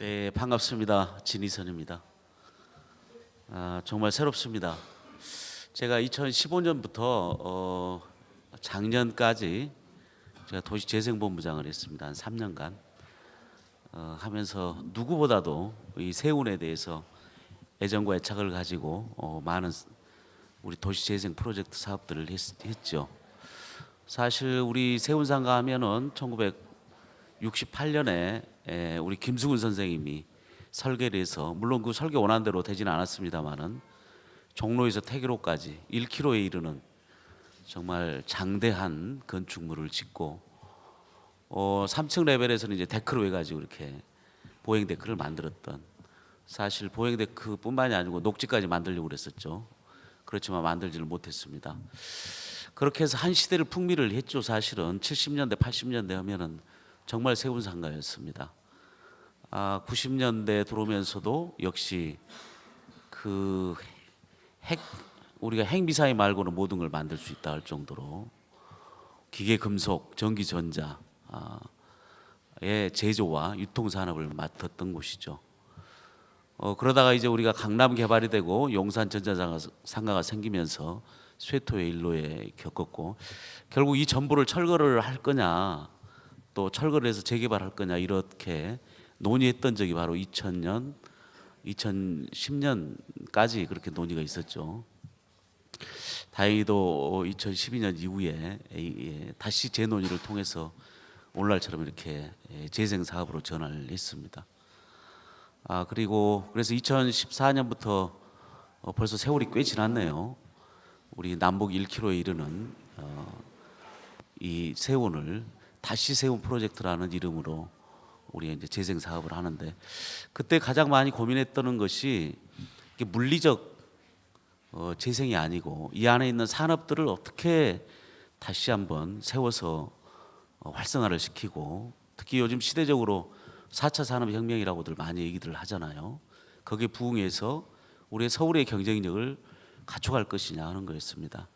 네, 반갑습니다. 진희선입니다. 아, 정말 새롭습니다. 제가 2015년부터 어, 작년까지 제가 도시재생본부장을 했습니다. 한 3년간 어, 하면서 누구보다도 이 세운에 대해서 애정과 애착을 가지고 어, 많은 우리 도시재생 프로젝트 사업들을 했, 했죠. 사실 우리 세운상가 하면은 1968년에 우리 김수근 선생님이 설계를 해서 물론 그 설계 원안대로 되지는 않았습니다만은 종로에서 태계로까지 1km에 이르는 정말 장대한 건축물을 짓고 어 3층 레벨에서는 이제 데크로 해가지고 이렇게 보행 데크를 만들었던 사실 보행 데크뿐만이 아니고 녹지까지 만들려고 그랬었죠. 그렇지만 만들지를 못했습니다. 그렇게 해서 한 시대를 풍미를 했죠. 사실은 70년대, 80년대 하면은 정말 세운 상가였습니다. 아, 90년대 들어오면서도 역시 그 핵 우리가 핵미사일 말고는 모든 걸 만들 수 있다 할 정도로 기계 금속, 전기 전자 아, 의 제조와 유통 산업을 맡았던 곳이죠. 어, 그러다가 이제 우리가 강남 개발이 되고 용산 전자 상가가 생기면서 쇠토의 일로에 겪었고 결국 이 전부를 철거를 할 거냐 또 철거를 해서 재개발할 거냐 이렇게 논의했던 적이 바로 2000년, 2010년까지 그렇게 논의가 있었죠. 다행히도 2012년 이후에 예, 다시 재논의를 통해서 오늘날처럼 이렇게 예, 재생 사업으로 전환을 했습니다. 아 그리고 그래서 2014년부터 어, 벌써 세월이 꽤 지났네요. 우리 남북 1km에 이르는 어, 이 세운을 다시 세운 프로젝트라는 이름으로 우리 이제 재생 사업을 하는데 그때 가장 많이 고민했던 것이 물리적 어, 재생이 아니고 이 안에 있는 산업들을 어떻게 다시 한번 세워서 어, 활성화를 시키고 특히 요즘 시대적으로 4차 산업혁명이라고들 많이 얘기들 하잖아요. 거기에 부응해서 우리의 서울의 경쟁력을 갖춰갈 것이냐 하는 거였습니다.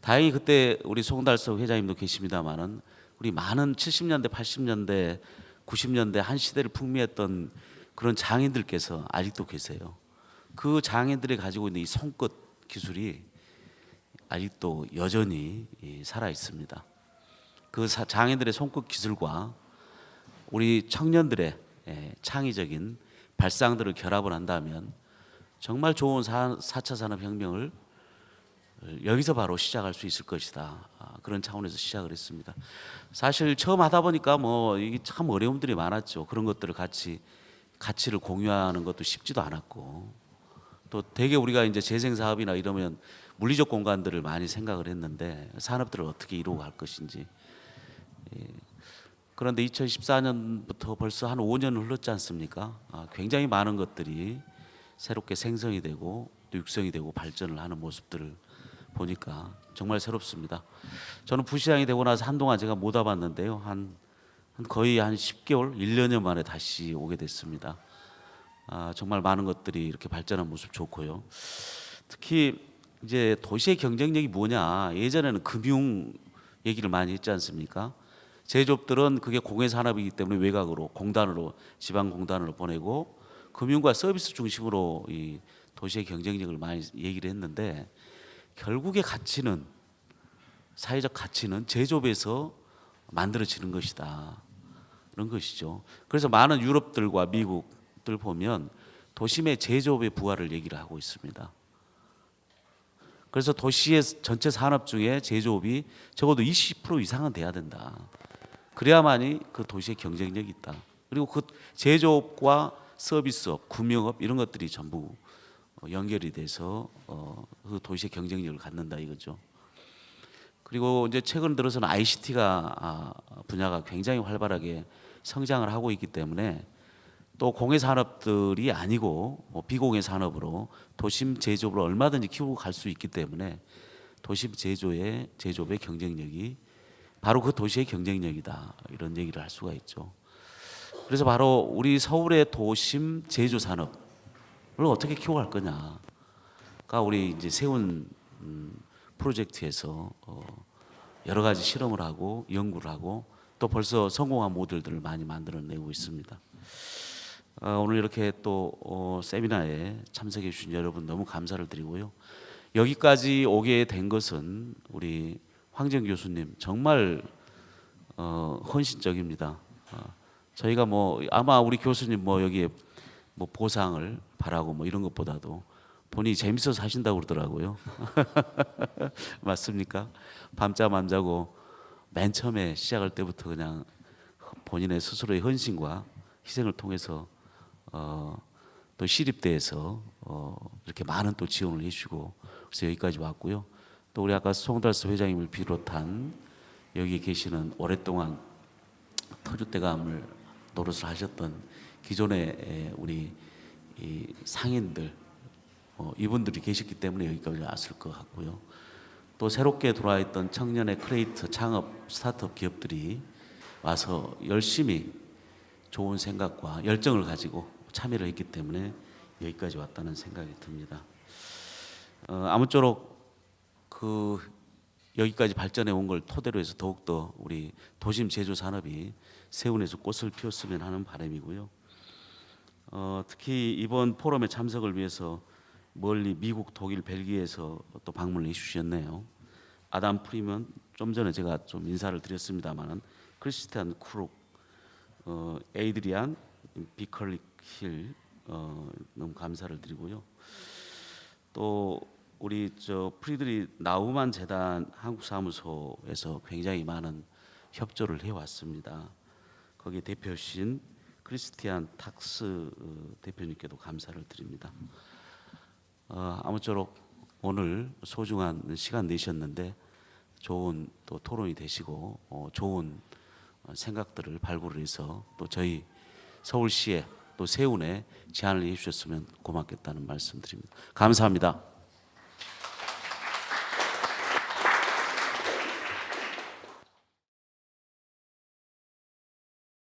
다행히 그때 우리 송달석 회장님도 계십니다만은 우리 많은 70년대, 80년대, 90년대 한 시대를 풍미했던 그런 장인들께서 아직도 계세요. 그 장인들이 가지고 있는 이 손끝 기술이 아직도 여전히 살아 있습니다. 그 장인들의 손끝 기술과 우리 청년들의 예, 창의적인 발상들을 결합을 한다면 정말 좋은 4차 산업혁명을 여기서 바로 시작할 수 있을 것이다. 아, 그런 차원에서 시작을 했습니다. 사실 처음 하다 보니까 뭐 이게 참 어려움들이 많았죠. 그런 것들을 같이 가치를 공유하는 것도 쉽지도 않았고 또 대개 우리가 이제 재생 사업이나 이러면 물리적 공간들을 많이 생각을 했는데 산업들을 어떻게 이루어 갈 것인지 예. 그런데 2014년부터 벌써 한 5년 흘렀지 않습니까? 아, 굉장히 많은 것들이 새롭게 생성이 되고 또 육성이 되고 발전을 하는 모습들을 보니까 정말 새롭습니다. 저는 부시장이 되고 나서 한동안 제가 못 와봤는데요. 한, 한 거의 한 10개월, 1년여 만에 다시 오게 됐습니다. 아, 정말 많은 것들이 이렇게 발전한 모습 좋고요. 특히 이제 도시의 경쟁력이 뭐냐? 예전에는 금융 얘기를 많이 했지 않습니까? 제조업들은 그게 공예 산업이기 때문에 외곽으로 공단으로 지방 공단으로 보내고 금융과 서비스 중심으로 이 도시의 경쟁력을 많이 얘기를 했는데 결국의 가치는 사회적 가치는 제조업에서 만들어지는 것이다. 그런 것이죠. 그래서 많은 유럽들과 미국들 보면 도심의 제조업의 부활을 얘기를 하고 있습니다. 그래서 도시의 전체 산업 중에 제조업이 적어도 20% 이상은 돼야 된다. 그래야만이 그 도시의 경쟁력이 있다. 그리고 그 제조업과 서비스업, 금융업 이런 것들이 전부 연결이 돼서 어, 그 도시의 경쟁력을 갖는다 이거죠. 그리고 이제 최근 들어서는 ICT가 아, 분야가 굉장히 활발하게 성장을 하고 있기 때문에 또 공예 산업들이 아니고 뭐 비공예 산업으로 도심 제조업을 얼마든지 키우고 갈 수 있기 때문에 도심 제조의 제조업의 경쟁력이 바로 그 도시의 경쟁력이다 이런 얘기를 할 수가 있죠. 그래서 바로 우리 서울의 도심 제조 산업을 어떻게 키워갈 거냐가 우리 이제 세운 음, 프로젝트에서 어, 여러 가지 실험을 하고 연구를 하고 또 벌써 성공한 모델들을 많이 만들어내고 있습니다. 어, 오늘 이렇게 또 어, 세미나에 참석해 주신 여러분 너무 감사를 드리고요. 여기까지 오게 된 것은 우리 황정 교수님 정말 어, 헌신적입니다. 어, 저희가 뭐 아마 우리 교수님 뭐 여기에 뭐 보상을 바라고 뭐 이런 것보다도 본인이 재밌어서 하신다고 그러더라고요. 맞습니까? 밤잠 안 자고 맨 처음에 시작할 때부터 그냥 본인의 스스로의 헌신과 희생을 통해서 어, 또 시립대에서 어, 이렇게 많은 또 지원을 해주고 그래서 여기까지 왔고요. 또 우리 아까 송달수 회장님을 비롯한 여기 계시는 오랫동안 터줏대감을 노릇을 하셨던 기존의 에, 우리 이 상인들 어, 이분들이 계셨기 때문에 여기까지 왔을 것 같고요. 또 새롭게 들어와 있던 청년의 크리에이터 창업 스타트업 기업들이 와서 열심히 좋은 생각과 열정을 가지고 참여를 했기 때문에 여기까지 왔다는 생각이 듭니다. 어, 아무쪼록 그 여기까지 발전해 온 걸 토대로 해서 더욱더 우리 도심 제조 산업이 세운에서 꽃을 피웠으면 하는 바람이고요. 어, 특히 이번 포럼에 참석을 위해서 멀리 미국, 독일, 벨기에에서 또 방문을 해주셨네요. 아담 프리먼 좀 전에 제가 좀 인사를 드렸습니다만은 크리스티안 크룩, 어, 에이드리안 비컬릭 힐 어, 너무 감사를 드리고요. 또 우리 저 프리드리 나우만 재단 한국 사무소에서 굉장히 많은 협조를 해왔습니다. 거기 대표신 크리스티안 탁스 어, 대표님께도 감사를 드립니다. 어, 아무쪼록 오늘 소중한 시간 내셨는데 좋은 또 토론이 되시고 어, 좋은 어, 생각들을 발굴을 해서 또 저희 서울시에 또 세운에 제안을 해주셨으면 고맙겠다는 말씀드립니다. 감사합니다.